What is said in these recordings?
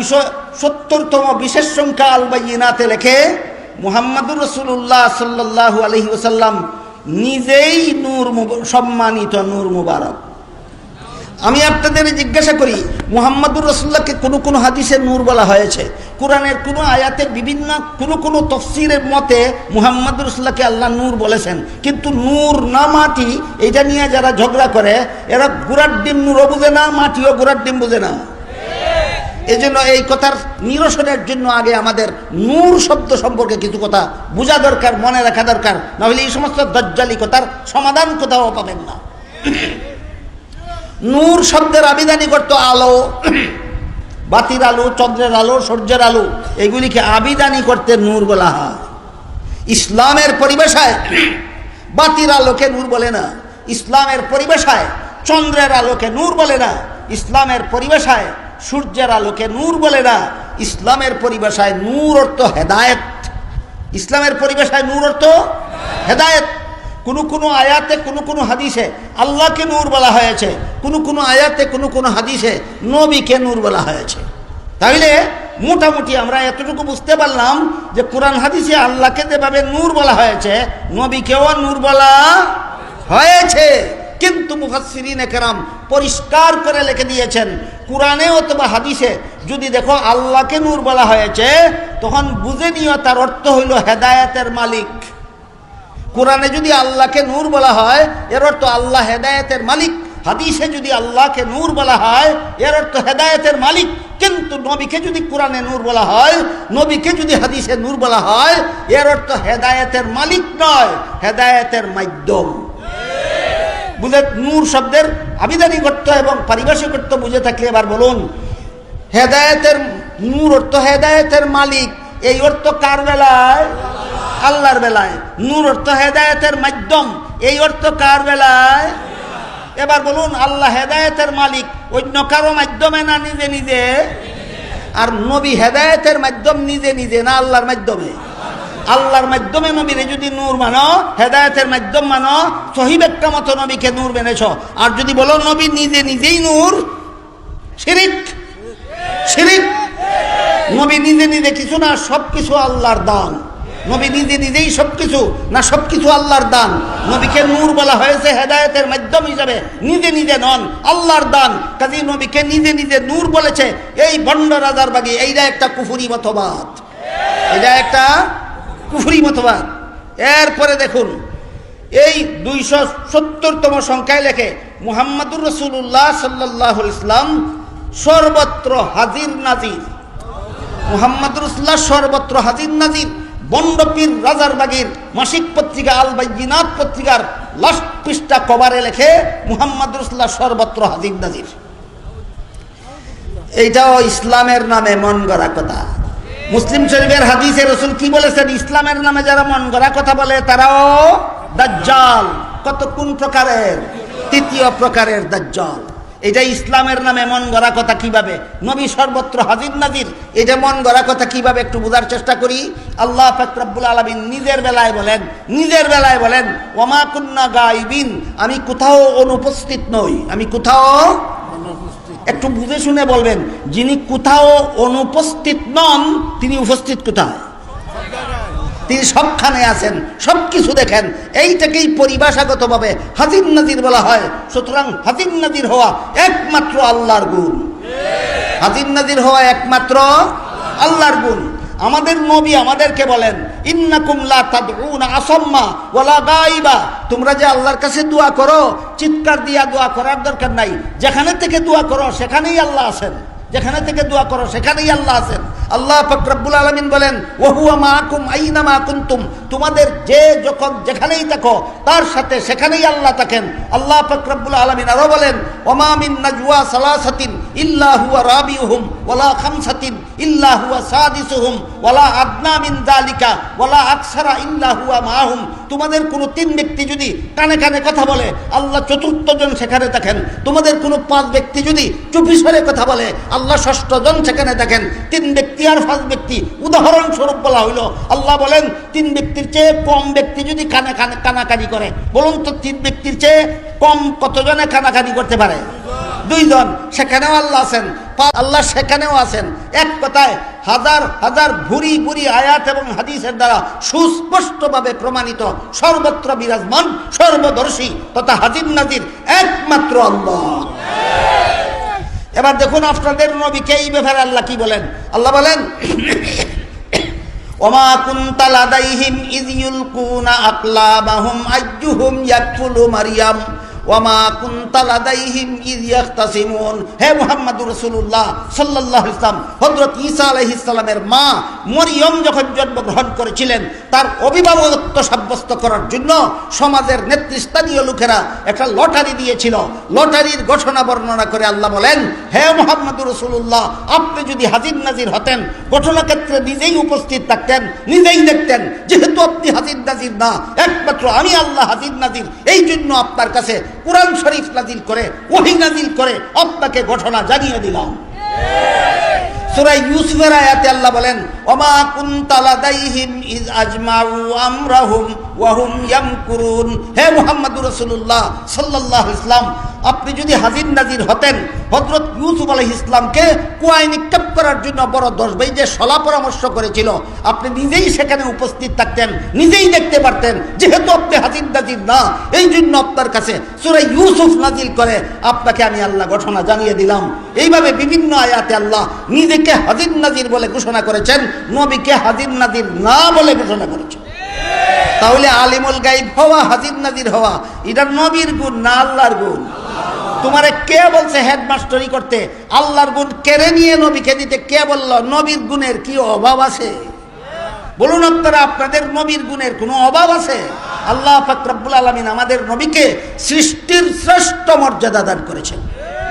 দুইশো সত্তরতম বিশেষ সংখ্যা আল বাইনাতে লেখে, মুহাম্মদুর রসুল্লাহ সাল্লাহ আলহি ওসাল্লাম নিজেই নূর সম্মানিত নূর মুবারক। আমি আপনাদের জিজ্ঞাসা করি, মুহাম্মদুর রসুল্লাহকে কোনো কোনো হাদিসে নূর বলা হয়েছে? কোরআনের কোনো আয়াতে বিভিন্ন কোনো কোনো তফসিরের মতে মুহাম্মদুর রসুল্লাহকে আল্লাহ নূর বলেছেন। কিন্তু নূর না মাটি, এটা নিয়ে যারা ঝগড়া করে, এরা গুড়ার ডিম নূরও বুঝে না, মাটিও গুড়ার ডিম বুঝে না। এই জন্য এই কথার নিরসনের জন্য আগে আমাদের নূর শব্দ সম্পর্কে কিছু কথা বোঝা দরকার, মনে রাখা দরকার। নাহলে এই সমস্ত দজ্জালি কথার সমাধান কোথাও পাবেন না। নূর শব্দের আবিধানি করতো আলো, বাতির আলো, চন্দ্রের আলো, সূর্যের আলো, এগুলিকে আবিদানি করতে নূর বলা হয়। ইসলামের পরিবেশায় বাতির আলোকে নূর বলে না। ইসলামের পরিবেশায় চন্দ্রের আলোকে নূর বলে না। ইসলামের পরিবেশায় সূর্যের আলোকে নূর বলে না। ইসলামের পরিবেশায় নূর অর্থ হেদায়েত। ইসলামের পরিবেশায় নূর অর্থ হেদায়েত। কোনো কোনো আয়াতে, কোনো কোনো হাদিসে আল্লাহকে নূর বলা হয়েছে। কোনো কোনো আয়াতে, কোনো কোনো হাদিসে নবীকে নূর বলা হয়েছে। তাহলে মোটামুটি আমরা এতটুকু বুঝতে পারলাম যে কোরআন হাদিসে আল্লাহকে যেভাবে নূর বলা হয়েছে, নবীকেও নূর বলা হয়েছে। কিন্তু মুফাসসিরিন কেরাম পরিষ্কার করে লিখে দিয়েছেন কোরআনে অথবা হাদিসে যদি দেখো আল্লাহকে নূর বলা হয়েছে, তখন বুঝে নিও তার অর্থ হইল হেদায়েতের মালিক। কোরআনে যদি আল্লাহকে নূর বলা হয়, এর অর্থ আল্লাহ হেদায়েতের মালিক। হাদিসে যদি আল্লাহকে নূর বলা হয়, এর অর্থ হেদায়েতের মালিক। কিন্তু নবীকে যদি কোরআনে নূর বলা হয়, নবীকে যদি হাদিসে নূর বলা হয়, এর অর্থ হেদায়েতের মালিক নয়, হেদায়েতের মাধ্যম। বুঝে নূর শব্দের আবিদানি করত এবং পারিভাষিক করতে বুঝে থাকলে এবার বলুন, হেদায়েতের নূর অর্থ হেদায়েতের মালিক, এই অর্থ কার বেলায়? আল্লাহর বেলায়। নূর অর্থ হেদায়তের মাধ্যম, এই অর্থ কার বেলায়? এবার বলুন, আল্লাহ হেদায়েতের মালিক অন্য কারও মাধ্যমে না নিজে নিজে? আর নবী হেদায়েতের মাধ্যম নিজে নিজে না আল্লাহর মাধ্যমে? আল্লাহর মাধ্যমে নবীরে যদি নূর মানো, হেদায়তের মাধ্যম মানো, সহিব একটা মতো নবীকে নূর মেনেছ। আর যদি বলো, নবী নিজে নিজেই নূর, শিরিক শিরিক, নবী নিজে নিজে কিছু না সব কিছু আল্লাহর দান। নবী নিজে নিজেই সব কিছু না সব কিছু আল্লাহর দান। নবীকে নূর বলা হয়েছে হেদায়তের মাধ্যম হিসাবে। নিজে নিজে নন, আল্লাহর দান। কাজী নবীকে নিজে নিজে নূর বলেছে। এই বন্ড রাজার বাগি এইটা একটা কুফুরি মতবাদ। এটা একটা কুফুরি মতবাদ। এরপরে দেখুন, এই দুইশো সত্তরতম সংখ্যায় লেখে, মুহাম্মদুর রসুল্লাহ সাল্লাহ ইসলাম সর্বত্র হাজির নাজির। মুহাম্মদ রসুল্লাহ সর্বত্র হাজির নাজির। বন্ডপীর রাজার বাগির, মাসিক পত্রিকা আল বাইজিনাত পত্রিকার লাস্ট পৃষ্ঠা কভারে লেখে মুহাম্মদ রসুল্লাহ সর্বত্র হাজির নাজির। এইটাও ইসলামের নামে মন গড়া কথা। মুসলিম শরীফের হাদিসে রসুল কি বলেছেন? ইসলামের নামে যারা মন গড়া কথা বলে, তারাও দাজ্জাল। কত কোন প্রকারের? তৃতীয় প্রকারের দাজ্জাল। এটা ইসলামের নামে মন গড়া কথা কীভাবে? নবী সর্বত্র হাজির নাজির। এটা মন গড়া কথা কীভাবে? একটু বোঝার চেষ্টা করি। আল্লাহ ফাকরাবুল আলমিন নিজের বেলায় বলেন, নিজের বেলায় বলেন ওমা কুন্না গাইবিন আমি কোথাও অনুপস্থিত নই। আমি কোথাও একটু বুঝে শুনে বলবেন, যিনি কোথাও অনুপস্থিত নন, তিনি উপস্থিত কোথায়? তিনি সবখানে আছেন সব কিছু দেখেন, এইটাকেই পরিভাষাগতভাবে হাজির নাজির বলা হয়। সুতরাং হাজির নাজির হওয়া একমাত্র আল্লাহর গুণ। হাজির নাজির হওয়া একমাত্র আল্লাহর গুণ। আমাদের নবী আমাদেরকে বলেন ইন্না কুমলা আসম্মা ওয়ালা গায়বা। তোমরা যে আল্লাহর কাছে দোয়া করো, চিৎকার দিয়া দোয়া করার দরকার নাই। যেখানে থেকে দোয়া করো, সেখানেই আল্লাহ আছেন। যেখানে থেকে দোয়া করো, সেখানেই আল্লাহ আছেন। আল্লাহ ফকরাবুল আলমিন বলেন, ওহুয়া মাকুম, আইনা মা কুন্তুম? তোমাদের যে যখন যেখানেই দেখো তার সাথে সেখানেই আল্লাহ থাকেন। আল্লাহ ফকরাবুল আলমিন আরও বলেন ওমামিন নাজুয়া সালাসাতিন ইল্লা হুয়া রাবিউহুম, ওয়ালা খামসাতিন ইল্লা হুয়া সাদিসুহুম, ওয়ালা আদনা মিন যালিকা, ওয়ালা আকসারা ইল্লা হুয়া মাহুম। তোমাদের কোনো তিন ব্যক্তি যদি কানে কানে কথা বলে, আল্লাহ চতুর্থ জন সেখানে দেখেন তোমাদের কোনো পাঁচ ব্যক্তি যদি চুপি সরে কথা বলে, আল্লাহ ষষ্ঠ জন সেখানে দেখেন তিন ব্যক্তি আর পাঁচ ব্যক্তি। উদাহরণস্বরূপ বলা হইল, আল্লাহ বলেন, তিন ব্যক্তির চেয়ে কম ব্যক্তি যদি কানে কানাকানি করে, বলুন তো তিন ব্যক্তির চেয়ে কম কতজনে কানাকানি করতে পারে? দুইজন, সেখানেও আল্লাহ আছেন আল্লাহ সেখানেও আছেন। এক কথায়, হাজার হাজার ভুরি ভুরি আয়াত এবং হাদিসের দ্বারা সুস্পষ্টভাবে প্রমাণিত সর্বত্র বিরাজমান, সর্বদর্শী তথা হাজির নাজির একমাত্র আল্লাহ। এবার দেখুন আপনাদের নবীকে এই ব্যাপারে আল্লাহ কি বলেন? আল্লাহ বলেন, ওমা কুন্তা লাদাইহিম ইয ইউলকুনা আকলাবাহুম আইয়ুহুম ইয়াকফুলু মারইয়াম ইয়াখতাসিমুন। হে মুহাম্মদুর রাসূলুল্লাহ সাল্লাল্লাহু আলাইহি সাল্লাম, হযরত ঈসা আলাইহিস সালামের মা মরিয়ম যখন জন্মগ্রহণ করেছিলেন, তার অভিভাবকত্ব সাব্যস্ত করার জন্য সমাজের নেতৃস্থানীয় লোকেরা একটা লটারি দিয়েছিল। লটারির বর্ণনা করে আল্লাহ বলেন, হে আপনি যদি হাজির নাজির হতেন, ঘটনাক্ষেত্রে নিজেই উপস্থিত থাকতেন, নিজেই দেখতেন, যেহেতু আপনি হাজির নাজির না, একমাত্র আমি আল্লাহ হাজির নাজির, এই জন্য আপনার কাছে কোরআন শরীফ নাজিল করে, ওহি নাজিল করে, আপনাকে ঘটনা জানিয়ে দিলাম। সূরা ইউসুফের আয়াতে আল্লাহ বলেন, ওমা কুনতা লাদাইহিম ইজ আজমাউ আমরাহুম ওয়াহুম ইয়ামকুরুন। হে মুহাম্মদুর রাসূলুল্লাহ সাল্লাল্লাহু আলাইহি আপনি যদি হাজির নাজির হতেন, হযরত ইউসুফ আলাইহিস ইসলামকে কুয়ায় নিক্ষেপ করার জন্য বড় দশ ভাই যে সলা পরামর্শ করেছিল। আপনি নিজেই সেখানে উপস্থিত থাকতেন, নিজেই দেখতে পারতেন, যেহেতু আপনি হাজির নাজির না এই জন্য আপনার কাছে সূরা ইউসুফ নাজিল করে আপনাকে আমি আল্লাহ ঘটনা জানিয়ে দিলাম। এইভাবে বিভিন্ন আয়াতে আল্লাহ নিজেকে হাজির নাজির বলে ঘোষণা করেছেন, নবীকে হাজির নাজির না বলে ঘোষণা করেছেন। তাহলে আলিমুল গাইব হওয়া, হাজির নাজির হওয়া, এটা নবীর গুণ না আল্লাহর গুণ? তোমারে কে বলছে হেডমাস্টারি করতে? আল্লাহর গুণ কেড়ে নিয়ে নবীকে দিতে কে বলল, নবীর গুণের কি অভাব আছে? বলুন আপনারা, আপনাদের নবীর গুণের কোনো অভাব আছে? আল্লাহ ফাকরাবুল আলমিন আমাদের নবীকে সৃষ্টির শ্রেষ্ঠ মর্যাদা দান করেছেন।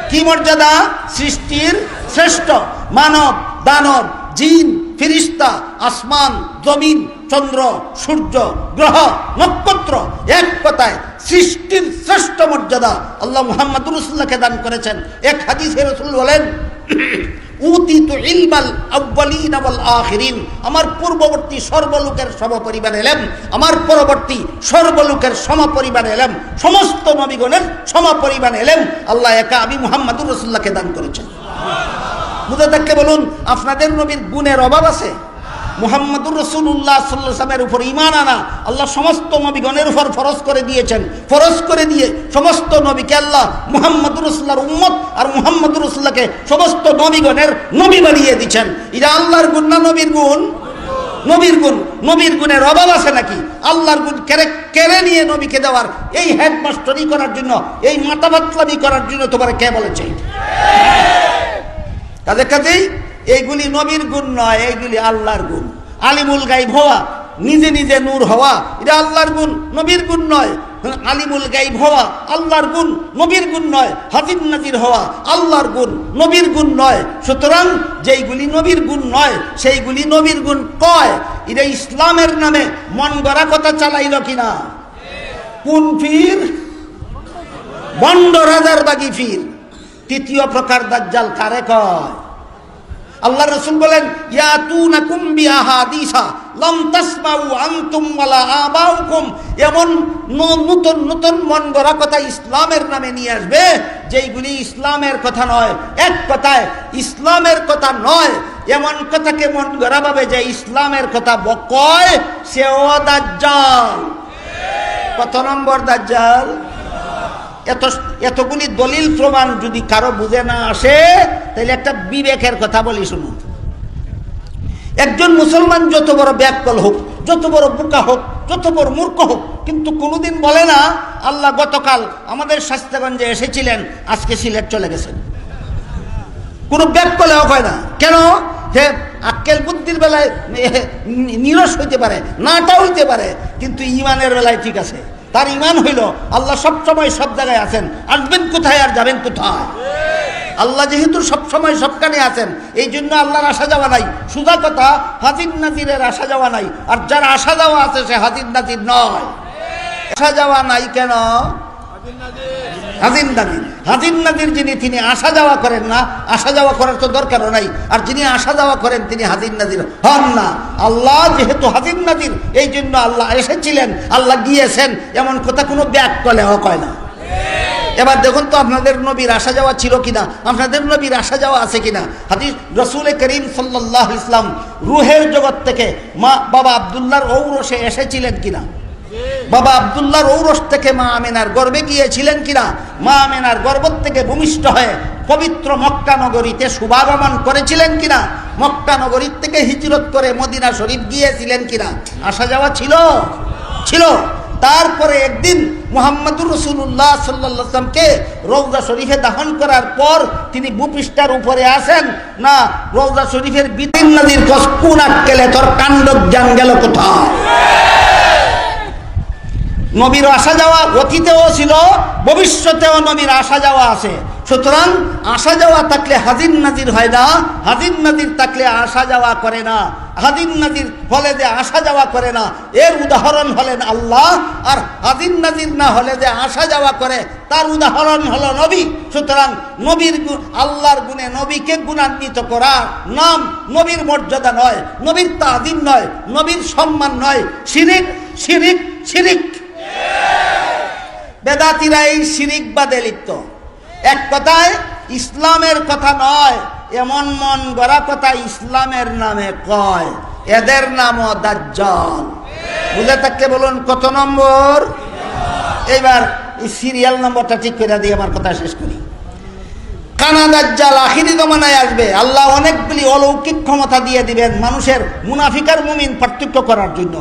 কি মর্যাদা? সৃষ্টির শ্রেষ্ঠ। মানব, দানব, জিন, ফিরিস্তা, আসমান, জমিন, চন্দ্র, সূর্য, গ্রহ, নক্ষত্র, এক কথায় সৃষ্টির শ্রেষ্ঠ মর্যাদা আল্লাহ মুহাম্মদ রসুল্লাহকে দান করেছেন। এক হাদিসে রসুল বলেন, উতিতু ইলমাল ওয়াল আখিরিন। আমার পূর্ববর্তী সর্বলোকের সমপরিবার এলেম, আমার পরবর্তী সর্বলোকের সমপরিবার এলেম, সমস্ত নবীগণের সমপরিবার এলেম, আল্লাহ একা আমি মুহাম্মাদুর রসুল্লাহকে দান করেছেন। মুদাদাককে বলুন, আপনাদের নবীর গুণের অভাব আছে? মুহাম্মদুর রসুল্লাহ সাল্লামের উপর ইমান আনা। আল্লাহ সমস্ত নবীগণের উপর ফরজ করে দিয়েছেন। ফরজ করে দিয়ে সমস্ত নবীকে আল্লাহ মুহাম্মদুর রসুল্লাহর উম্মত আর মুহাম্মদুর রসুল্লাহকে সমস্ত নবীগণের নবী বানিয়ে দিচ্ছেন। এটা আল্লাহর গুণ না নবীর গুণ? নবীর গুণ। নবীর গুণের অভাব আছে নাকি? আল্লাহর গুণ কেড়ে কেড়ে নিয়ে নবীকে দেওয়ার এই হেডমাস্টারি করার জন্য, এই মাতাবাতলামি করার জন্য তোমার কে বলেছে? কাজে কাজেই এইগুলি নবীর গুণ নয় এইগুলি আল্লাহর গুণ। আলিমুল গাইব হওয়া, নিজে নিজে নূর হওয়া, এটা আল্লাহর গুণ, নবীর গুণ নয়। আলিমুল গাইব হওয়া, আল্লাহর গুণ, নবীর গুণ নয়। হাজির নাজির হওয়া, আল্লাহর গুণ, নবীর গুণ নয়। সুতরাং যেইগুলি নবীর গুণ নয়, সেইগুলি নবীর গুণ কয়। এটা ইসলামের নামে মন গড়া কথা চালাইল কিনা? কোন ফির? বন্ড রাজার বাগি ফির। তৃতীয় প্রকার দাজ্জাল কারে কয়? আল্লাহ রসুল বলেন ইয়া তু না ইয়াতুনাকুম বিআহাদিসা, লাম তাসমাউ আনতুম ওয়ালা আবাউকুম। এমন নতুন নতুন মন গড়া কথা ইসলামের নামে নিয়ে আসবে, যেইগুলি ইসলামের কথা নয়। এক কথায়, ইসলামের কথা নয়, এমন কথাকে মন গড়া ভাবে যে ইসলামের কথা ব- কয় সেও দাজ্জাল। কত নম্বর দাজ্জাল? এত, এতগুলি দলিল প্রমাণ যদি কারও বুঝে না আসে, তাহলে একটা বিবেকের কথা বলি শুনুন। একজন মুসলমান যত বড় ব্যাককল হোক, যত বড় বোকা হোক, যত বড় মূর্খ হোক, কিন্তু কোনোদিন বলে না, আল্লাহ গতকাল আমাদের স্বাস্থ্যগঞ্জে এসেছিলেন, আজকে সিলেট চলে গেছেন। কোনো ব্যাককলেও হয় না। কেন? যে আক্কেল বুদ্ধির বেলায় নিরস হইতে পারে, নাটা হইতে পারে, কিন্তু ইমানের বেলায় ঠিক আছে। তার ইমান হইল, আল্লাহ সবসময় সব জায়গায় আছেন। আসবেন কোথায় আর যাবেন কোথায়? আল্লাহ যেহেতু সবসময় সবখানে আছেন, এই জন্য আল্লাহর আসা যাওয়া নাই। সুজা কথা, হাজির নাজিরের আসা যাওয়া নাই। আর যার আসা যাওয়া আছে, সে হাজির নাজির নয়। আসা যাওয়া নাই কেন? যিনি, তিনি আসা যাওয়া করেন না। আসা যাওয়া করার তো দরকারও নাই। আর যিনি আসা যাওয়া করেন, তিনি হন না। আল্লাহ যেহেতু এই জন্য আল্লাহ এসেছিলেন, আল্লাহ গিয়েছেন। এমন কথা কোনো ব্যাগ কলেও কয় না। এবার দেখুন তো আপনাদের নবীর আসা যাওয়া ছিল কিনা। আপনাদের নবীর আসা যাওয়া আছে কিনা। হাদিস রসুল করিম সাল্লাহ ইসলাম রুহের জগৎ থেকে মা বাবা আবদুল্লাহর ঔরসে এসেছিলেন কিনা? বাবা আবদুল্লাহর ঔরস থেকে মা আমেনার গর্বে গিয়েছিলেন কিনা? মা আমেনার গর্ব থেকে ভূমিষ্ঠ হয়ে পবিত্র মক্কা নগরীতে শুভাগমন করেছিলেন কিনা? মক্কা নগরীর থেকে হিজরত করে মদিনা শরীফ গিয়েছিলেন কিনা? আসা যাওয়া ছিল? ছিল। তারপরে একদিন মোহাম্মদুর রসুল্লাহ সাল্লামকে রৌজা শরীফে দাহন করার পর তিনি ভূপৃষ্ঠার উপরে আসেন। না রৌজা শরীফের বিদিন নদীর কস কোন আটকেলে তোর কাণ্ড জ্ঞান গেল কোথাও নবীর আসা যাওয়া অতীতেও ছিল, ভবিষ্যতেও নবীর আসা যাওয়া আছে। সুতরাং আসা যাওয়া থাকলে হাজির নাজির হয় না, হাজির নাজির থাকলে আসা যাওয়া করে না, হাজির নাজির হলে যে আসা যাওয়া করে না, এর উদাহরণ হলেন আল্লাহ, আর হাজির নাজির না হলে যে আসা যাওয়া করে, তার উদাহরণ হলো নবী। সুতরাং নবীর আল্লাহর গুণে নবীকে গুণান্বিত করা নাম নবীর মর্যাদা নয়, নবীর তাজিম নয়, নবীর সম্মান নয়। শিরিক শিরিক শিরিক বেদাতিরা এই শিরিকবাদে লিপ্ত। এক কথায়, ইসলামের কথা নয়, এমন মন গড়া কথা ইসলামের নামে কয়, এদের নামও দাজ্জাল। বুঝে থাকলে বলুন, কত নম্বর? এইবার এই সিরিয়াল নম্বরটা ঠিক করে দিয়ে আমার কথা শেষ করি। কানা দাজ্জাল আখিরি জমানায় আসবে। আল্লাহ অনেকগুলি অলৌকিক ক্ষমতা দিয়ে দিবেন মানুষের মুনাফিকার মুমিন পার্থক্য করার জন্য।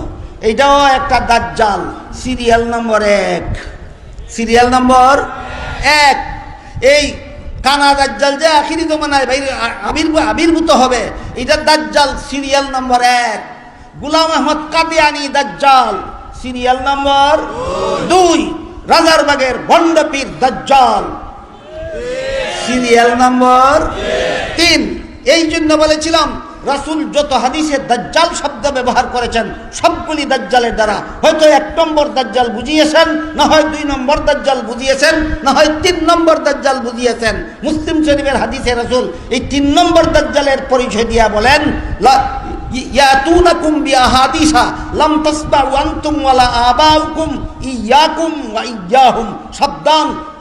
এইটাও একটা দাজ্জাল, সিরিয়াল নম্বর এক। সিরিয়াল নম্বর এক। এই কানা দাজ্জাল যে আখিরি জমানায়, ভাই আবির্ভূ আবির্ভূত হবে, এটা দাজ্জাল সিরিয়াল নম্বর এক। গুলাম আহমদ কাদিয়ানি দাজ্জাল সিরিয়াল নম্বর দুই। রাজারবাগের ভণ্ডপীর দাজ্জাল সিরিয়াল নম্বর তিন। এই জন্য বলেছিলাম রাসুল যত হাদিসে দাজ্জাল শব্দ ব্যবহার করেছেন, সবগুলি দাজ্জালের দ্বারা। হয়তো এক নম্বর দাজ্জাল বুঝিয়েছেন, না হয় দুই নম্বর দাজ্জাল বুঝিয়েছেন, না হয় তিন নম্বর দাজ্জাল বুঝিয়েছেন। মুসলিম শরীফের হাদিসে রাসুল এই তিন নম্বর দাজ্জালের পরিচয় দিয়া বলেন ইয়াতুনাকুম আবাউকুম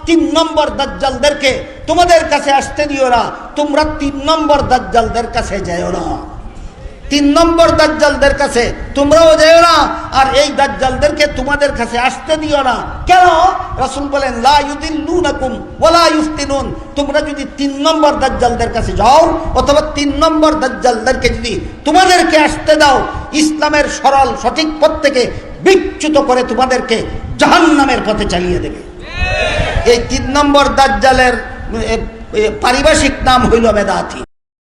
তিন নম্বর দাজ্জালদেরকে তোমাদের কাছে আসতে দিও না, তোমরা তিন নম্বর দাজ্জালদের কাছে যাও না। তিন নম্বর দাজ্জালদের কাছে তোমরাও যেও না, আর এই দাজ্জালদেরকে তোমাদের কাছে আসতে দিও না। কেন? রাসূল বলেন, লা ইউদিল্লুনাকুম ওয়ালা ইফতিনুন তোমরা যদি তিন নম্বর দাজ্জালদের কাছে যাও, অথবা তিন নম্বর দাজ্জালদেরকে যদি তোমাদেরকে আসতে দাও, ইসলামের সরল সঠিক পথ থেকে বিচ্যুত করে তোমাদেরকে জাহান্নামের পথে চালিয়ে দেবে। এই তিন নম্বর দাজ্জালের পারিভাষিক নাম হইল বেদাতি।